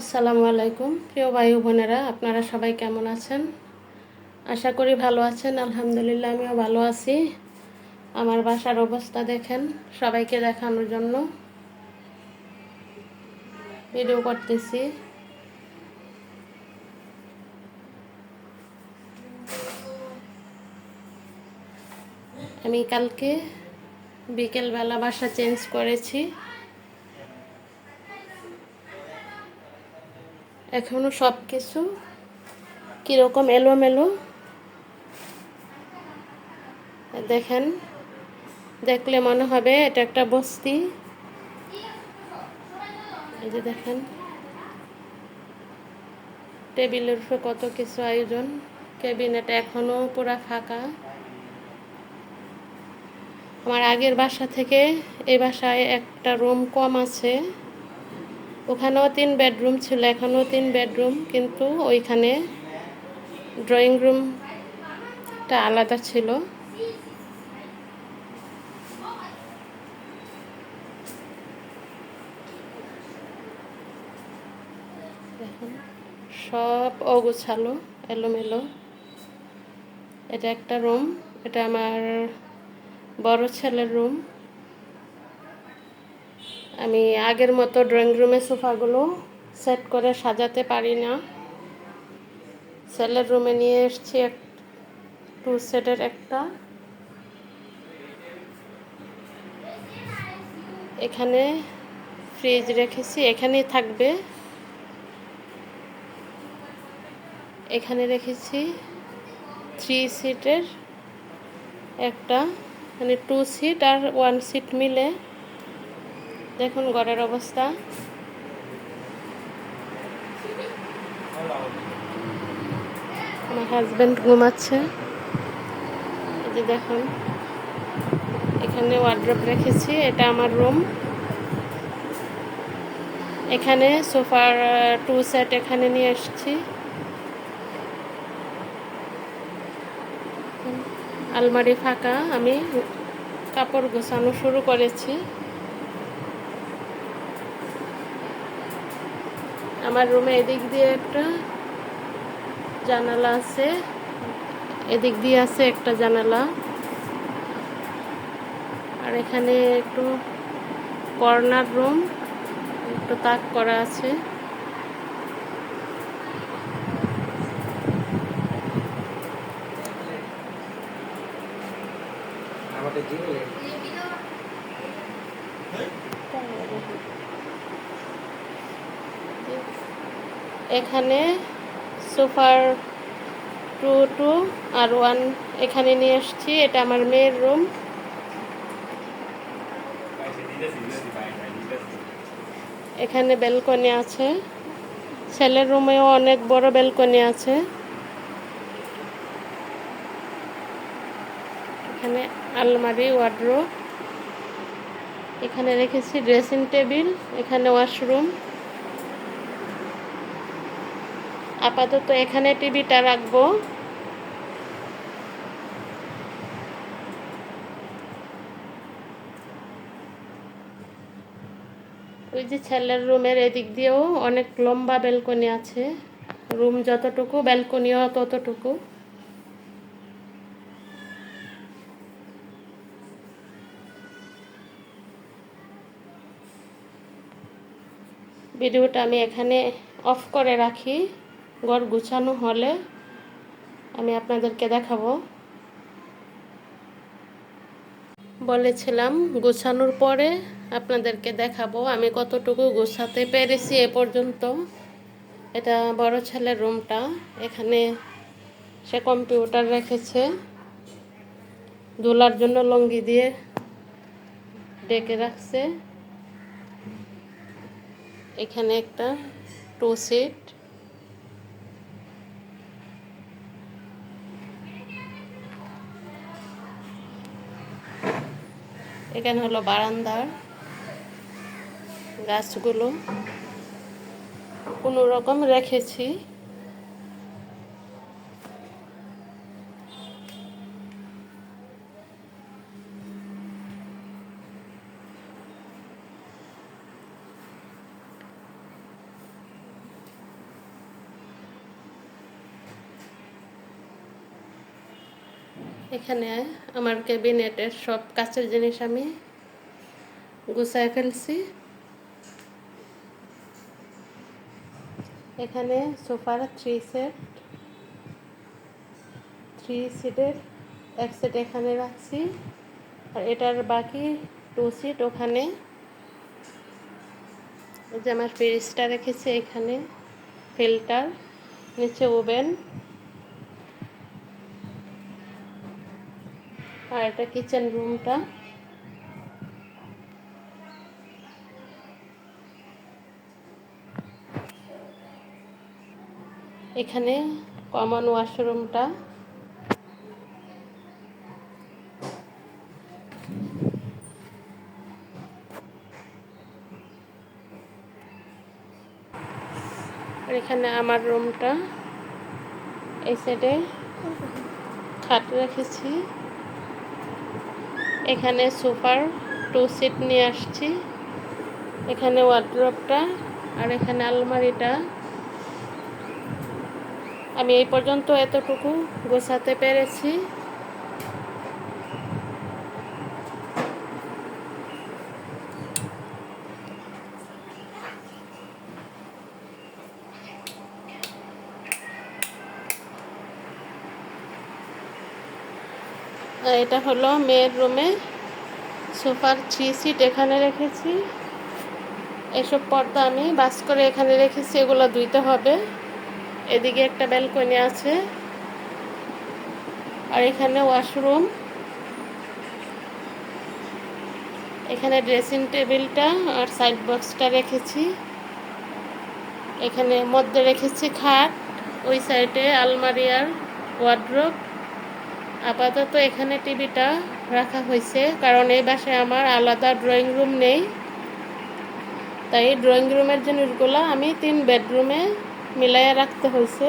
আসসালামু আলাইকুম। প্রিয় ভাই বোনেরা, আপনারা সবাই কেমন আছেন? আশা করি ভালো আছেন, আলহামদুলিল্লাহ আমিও ভালো আছি। আমার বাসার অবস্থা দেখেন, সবাইকে দেখানোর জন্য। ভিডিও করতেছি। আমি কালকে বিকেলবেলা বাসা চেঞ্জ করেছি। এখনও সব কিছু কীরকম এলোমেলো? দেখেন, দেখলে মনে হবে এটা একটা বস্তি। এই যে দেখেন, টেবিলের উপরে কত কিছু আয়োজন। ক্যাবিনেট এখনও পুরা ফাঁকা। আমার আগের বাসা থেকে এই বাসায় একটা রুম কম আছে। ওখানেও তিন বেডরুম ছিল, এখানেও তিন বেডরুম, কিন্তু ওইখানে ড্রয়িং রুমটা আলাদা ছিল। দেখুন, সব অগুছালো, এলোমেলো। এটা একটা রুম, এটা আমার বড় ছেলের রুম। আমি আগের মতো ড্রয়িং রুমে সোফাগুলো সেট করে সাজাতে পারি না। ছেলের রুমে নিয়ে এসছি এক টু সেটের একটা। এখানে ফ্রিজ রেখেছি, এখানেই থাকবে। এখানে রেখেছি থ্রি সিটের একটা মানে টু সিট আর ওয়ান সিট মিলে। দেখুন ঘরের অবস্থা। আমার হাজব্যান্ড ঘুমাচ্ছে। এই যে দেখুন, এখানে ওয়ার্ড্রপ রেখেছি, এটা আমার রুম এখানে সোফার টু সেট এখানে নিয়ে এসেছি আলমারি ফাঁকা, আমি কাপড় গোছানো শুরু করেছি। আমার রুমে এদিক দিয়ে একটা জানালা আছে। এদিক দিয়ে আছে একটা জানালা। আর এখানে একটু কর্নার রুম একটু তাক করা আছে। আমাদের এখানে সোফার টু টু আর ওয়ান এখানে নিয়ে এসছি এটা আমার মেয়ের রুম। এখানে ব্যালকনি আছে। ছেলের রুমেও অনেক বড় ব্যালকনি আছে। এখানে আলমারি, ওয়ার্ড্রোব। এখানে রেখেছি ড্রেসিং টেবিল, এখানে ওয়াশরুম। আপাতত এখানে টিভিটা রাখব। ওই যে ছেলের রুমের এদিক দিয়েও অনেক লম্বা ব্যালকনি আছে। রুম যতটুকু, ব্যালকনিও ততটুকু। ভিডিওটা আমি এখানে অফ করে রাখি। ঘর গুছানো হলে আমি আপনাদেরকে দেখাবো। বলেছিলাম, গোছানোর পরে আপনাদেরকে দেখাবো। আমি কতটুকু গোছাতে পেরেছি এ পর্যন্ত। এটা বড় ছেলের রুমটা। এখানে সে কম্পিউটার রেখেছে। দোলার জন্য লঙ্গি দিয়ে ডেকে রাখছে। এখানে একটা টু সিট। এখানে হলো বারান্দার গাছগুলো। কোনো রকম রেখেছি। এখানে আমার ক্যাবিনেটের সব কাছের জিনিস আমি গুছায় ফেলছি। এখানে সোফার থ্রি সেট, থ্রি সিটের এক সেট এখানে রাখছি। আর এটার বাকি টু সিট ওখানে। যে আমার ফ্রিজটা রেখেছি এখানে, ফিল্টার, নিচে ওভেন। আর এটা কিচেন রুমটা এখানে কমন ওয়াশরুমটা এখানে আমার রুমটা এই সাইডে খাট রেখেছি। এখানে সুপার টু সিট নিয়ে আসছি। এখানে ওয়ার্ড্রপটা আর এখানে আলমারিটা। আমি এই পর্যন্ত এতটুকু গোছাতে পেরেছি। এটা হলো মেয়ের রুমে সোফার থ্রি সিট এখানে রেখেছি। এসব পর্দা আমি বাস করে এখানে রেখেছি, এগুলো ধুইতে হবে। এদিকে একটা ব্যালকনি আছে। আর এখানে ওয়াশরুম। এখানে ড্রেসিং টেবিলটা আর সাইড বক্সটা রেখেছি। এখানে মধ্যে রেখেছি খাট, ওই সাইডে আলমারি আর ওয়ার্ড্রোব। আপাতত এখানে টিভিটা রাখা হয়েছে, কারণ এই বাসায় আমার আলাদা ড্রয়িং রুম নেই। তাই ড্রয়িং রুমের জিনিসগুলো আমি তিন বেডরুমে মিলাইয়া রাখতে হয়েছে।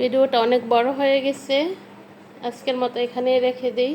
ভিডিওটা অনেক বড় হয়ে গেছে। আজকের মতো এখানেই রেখে দিই।